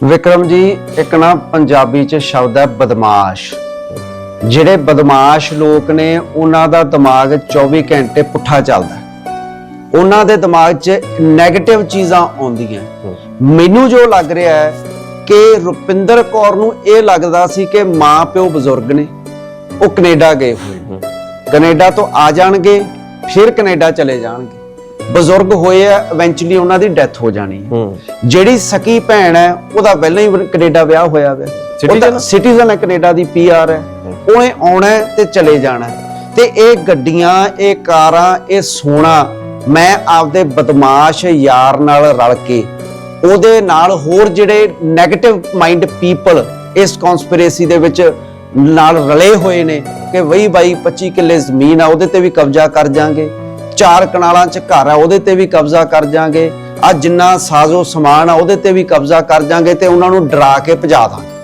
ਵਿਕਰਮ ਜੀ ਇੱਕ ਨਾ ਪੰਜਾਬੀ ਚ ਸ਼ਬਦ ਹੈ ਬਦਮਾਸ਼। ਜਿਹੜੇ ਬਦਮਾਸ਼ ਲੋਕ ਨੇ ਉਹਨਾਂ ਦਾ ਦਿਮਾਗ 24 ਘੰਟੇ ਪੁੱਠਾ ਚੱਲਦਾ। ਉਹਨਾਂ ਦੇ ਦਿਮਾਗ 'ਚ 네ਗੇਟਿਵ ਚੀਜ਼ਾਂ ਆਉਂਦੀਆਂ ਮੈਨੂੰ ਜੋ ਲੱਗ ਰਿਹਾ ਹੈ ਕਿ ਰੁਪਿੰਦਰ ਕੌਰ ਨੂੰ ਇਹ ਲੱਗਦਾ ਸੀ ਕਿ ਮਾਂ ਪਿਓ ਬਜ਼ੁਰਗ ਨੇ। ਉਹ ਕੈਨੇਡਾ ਗਏ ਹੋਏ ਕੈਨੇਡਾ ਤੋਂ ਆ ਜਾਣਗੇ ਫਿਰ ਕੈਨੇਡਾ ਚਲੇ ਜਾਣਗੇ। ਬਜ਼ੁਰਗ ਹੋਏ ਆ ਇਵੈਂਚੁਅਲੀ ਉਹਨਾਂ ਦੀ ਡੈਥ ਹੋ ਜਾਣੀ ਹੈ। ਜਿਹੜੀ ਸਕੀ ਭੈਣ ਹੈ ਉਹਦਾ ਪਹਿਲਾਂ ਹੀ ਕੈਨੇਡਾ ਵਿਆਹ ਹੋਇਆ ਵੇ। Citizen? ਸਿਟੀਜ਼ਨ ਹੈ ਕੈਨੇਡਾ ਦੀ ਪੀਆਰ ਹੈ। ਉਹਨੇ ਆਉਣਾ ਤੇ ਚਲੇ ਜਾਣਾ। ਤੇ ਇਹ ਗੱਡੀਆਂ ਇਹ ਕਾਰਾਂ ਇਹ ਸੋਨਾ ਮੈਂ ਆਪਦੇ ਬਦਮਾਸ਼ ਯਾਰ ਨਾਲ ਰਲ ਕੇ ਉਹਦੇ ਨਾਲ ਹੋਰ ਜਿਹੜੇ 네ਗੇਟਿਵ ਮਾਈਂਡ ਪੀਪਲ ਇਸ ਕਨਸਪੀਰੇਸੀ ਦੇ ਵਿੱਚ ਨਾਲ ਰਲੇ ਹੋਏ ਨੇ ਕਿ ਵਈ ਬਾਈ 25 ਕਿੱਲੇ ਜ਼ਮੀਨ ਆ ਉਹਦੇ ਤੇ ਵੀ ਕਬਜ਼ਾ ਕਰ ਜਾਾਂਗੇ। ਚਾਰ ਕਨਾਲਾਂ 'ਚ ਘਰ ਆ, ਉਹਦੇ ਤੇ ਵੀ ਕਬਜ਼ਾ ਕਰ ਜਾਾਂਗੇ। ਆ ਜਿੰਨਾ ਸਾਜ਼ੋ ਸਮਾਨ ਆ, ਉਹਦੇ ਤੇ ਵੀ ਕਬਜ਼ਾ ਕਰ ਜਾਾਂਗੇ ਤੇ ਉਹਨਾਂ ਨੂੰ ਡਰਾ ਕੇ ਭਜਾ ਦਾਂਗੇ।